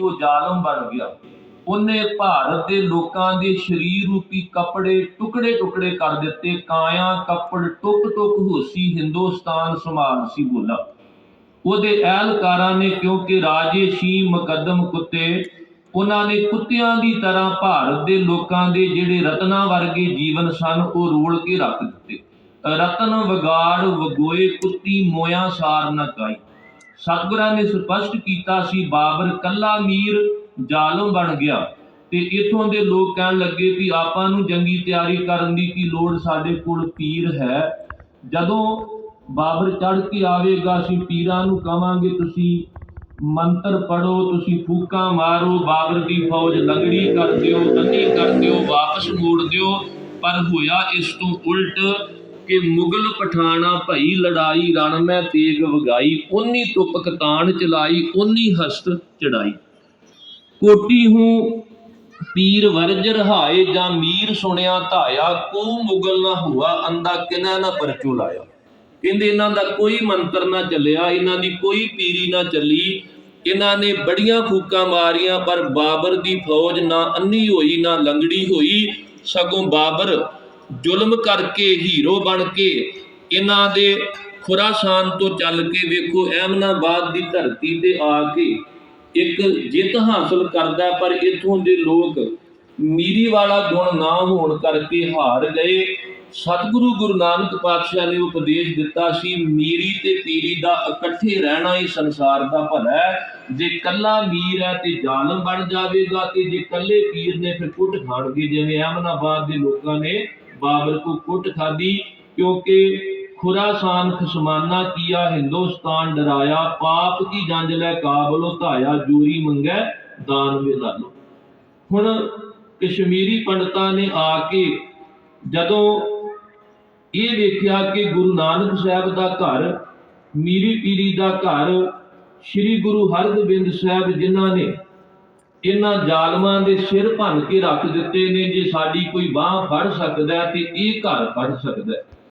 ਉਹ ਜ਼ਾਲਮ ਬਣ ਗਿਆ। ਉਹਨੇ ਭਾਰਤ ਦੇ ਲੋਕਾਂ ਦੇ ਸਰੀਰ ਰੂਪੀ ਕੱਪੜੇ ਟੁਕੜੇ ਟੁਕੜੇ ਕਰ ਦਿੱਤੇ। ਕਾਇਆ ਕੱਪੜ ਟੁਕ ਟੁਕ ਹੋਸੀ, ਹਿੰਦੁਸਤਾਨ ਸੰਭਾਲ ਸੀ ਬੋਲਾ। ਉਹਦੇ ਅਹਿਲਕਾਰਾਂ ਨੇ ਕਿਉਂਕਿ ਰਾਜੇ ਸੀ ਮੁਕੱਦਮ ਕੁੱਤੇ, ਉਹਨਾਂ ਨੇ ਕੁੱਤਿਆਂ ਦੀ ਤਰ੍ਹਾਂ ਭਾਰਤ ਦੇ ਲੋਕਾਂ ਦੇ ਜਿਹੜੇ ਰਤਨਾ ਵਰਗੇ ਜੀਵਨ ਸਨ, ਉਹ ਰੋਲ ਕੇ ਰੱਖ ਦਿੱਤੇ। ਰਤਨ ਵਿਗਾੜ, ਵਗੋਏ ਕੁੱਤੀ ਮੋਇਆ ਸਾਰ ਨਾ ਕਾਈ। ਸਤਿਗੁਰਾਂ ਨੇ ਸਪਸ਼ਟ ਕੀਤਾ ਸੀ, ਬਾਬਰ ਕੱਲਾ ਮੀਰ ਜ਼ਾਲਮ ਬਣ ਗਿਆ। ਤੇ ਇਥੋਂ ਦੇ ਲੋਕ ਕਹਿਣ ਲੱਗੇ ਵੀ ਆਪਾਂ ਨੂੰ ਜੰਗੀ ਤਿਆਰੀ ਕਰਨ ਦੀ ਕੀ ਲੋੜ, ਸਾਡੇ ਕੋਲ ਪੀਰ ਹੈ। ਜਦੋਂ ਬਾਬਰ ਚੜ ਕੇ ਆਵੇਗਾ, ਅਸੀਂ ਪੀਰਾਂ ਨੂੰ ਕਵਾਂਗੇ ਤੁਸੀਂ ਮੰਤਰ ਪੜੋ ਤੁਸੀਂ ਫੂਕਾਂ ਮਾਰੋ, ਬਾਬਰ ਦੀ ਫੌਜ ਲੰਗੜੀ ਕਰ ਦਿਓ ਅੰਨੀ ਕਰ ਦਿਓ, ਵਾਪਸ ਮੋੜ ਦਿਓ। ਪਰ ਹੋਇਆ ਇਸ ਤੋਂ ਉਲਟ ਕਿ ਮੁਗਲ ਪਠਾਣਾ ਭਈ ਲੜਾਈ ਰਣ ਮੈਂ ਤੇਗ ਵਗਾਈ ਉਨੀ ਤੁਪ ਕਤਾਨ ਚਲਾਈ ਉਨੀ ਹਸਤ ਚੜਾਈ। ਕੋਟੀ ਹੂੰ ਪੀਰ ਵਰਜ ਰਹਾਏ ਜਾਂ ਮੀਰ ਸੁਣਿਆ ਧਾਇਆ, ਕੋ ਮੁਗਲ ਨਾ ਹੁਆ, ਅੰਦਾ ਕਿਨਾ ਨਾ ਪਰਚੋ ਲਾਇਆ। ਕਹਿੰਦੇ ਇਹਨਾਂ ਦਾ ਕੋਈ ਮੰਤਰ ਨਾ ਚੱਲਿਆ, ਇਹਨਾਂ ਦੀ ਕੋਈ ਪੀਰੀ ਨਾ ਚੱਲੀ। ਇਹਨਾਂ ਨੇ ਬੜੀਆਂ ਫੂਕਾਂ ਮਾਰੀਆਂ, ਪਰ ਬਾਬਰ ਦੀ ਫੌਜ ਨਾ ਅੰਨੀ ਹੋਈ, ਨਾ ਲੰਗੜੀ ਹੋਈ। ਸਗੋਂ ਬਾਬਰ ਜ਼ੁਲਮ ਕਰਕੇ ਹੀਰੋ ਬਣ ਕੇ ਇਹਨਾਂ ਦੇ ਖੁਰਾਸਾਨ ਤੋਂ ਚੱਲ ਕੇ ਵੇਖੋ ਅਹਿਮਨਾਬਾਦ ਦੀ ਧਰਤੀ ਤੇ ਆ ਕੇ ਇੱਕ ਜਿੱਤ ਹਾਸਲ ਕਰਦਾ, ਪਰ ਇਥੋਂ ਦੇ ਲੋਕ ਮੀਰੀ ਵਾਲਾ ਗੁਣ ਨਾ ਹੋਣ ਕਰਕੇ ਹਾਰ ਗਏ। ਸਤਿਗੁਰੂ ਗੁਰੂ ਨਾਨਕ ਪਾਤਸ਼ਾਹ ਨੇ ਉਪਦੇਸ਼ ਦਿੱਤਾ ਸੀ, ਮੀਰੀ ਤੇ ਪੀਰੀ ਦਾ ਇਕੱਠੇ ਰਹਿਣਾ ਹੀ ਸੰਸਾਰ ਦਾ ਭਲਾ ਹੈ। ਜੇ ਕੱਲਾ ਮੀਰ ਹੈ ਤੇ ਜ਼ਾਲਮ ਬਣ ਜਾਵੇਗਾ ਤੇ ਜੇ ਕੱਲੇ ਪੀਰ ਨੇ ਫਿਰ ਕੁੱਟ ਖਾਣਗੇ ਜਿਵੇਂ ਅਹਿਮਨਾਬਾਦ ਦੇ ਲੋਕਾਂ ਨੇ ਬਾਬਰ ਕੋ ਕੁੱਟ ਖਾਦੀ ਕਿਉਂਕਿ ਖੁਰਾਸਾਨ ਖਸਮਾਨਾ ਕੀਆ ਹਿੰਦੁਸਤਾਨ ਡਰਾਇਆ, ਪਾਪ ਕੀ ਜੰਜ ਲੈ ਕਾਬਲੋ ਧਾਇਆ, ਜੂਰੀ ਮੰਗੈ ਦਾਨ ਵਿਦਾਲੋ ਹੁਣ ਕਸ਼ਮੀਰੀ ਪੰਡਤਾਂ ਨੇ ਆ ਕੇ ਜਦੋਂ ਇਹ ਵੇਖਿਆ ਕਿ ਗੁਰੂ ਨਾਨਕ ਸਾਹਿਬ ਦਾ ਘਰ, ਮੀਰੀ ਪੀਰੀ ਦਾ ਘਰ, ਸ੍ਰੀ ਗੁਰੂ ਹਰਗੋਬਿੰਦ ਸਾਹਿਬ ਜਿਨ੍ਹਾਂ ਨੇ ਇਹਨਾਂ ਜ਼ਾਲਮਾਂ ਦੇ ਸਿਰ ਭੰਨ ਕੇ ਰੱਖ ਦਿੱਤੇ ਨੇ, ਜੇ ਸਾਡੀ ਕੋਈ ਬਾਹ ਫੜ ਸਕਦਾ ਤੇ ਇਹ ਘਰ ਫੜ ਸਕਦਾ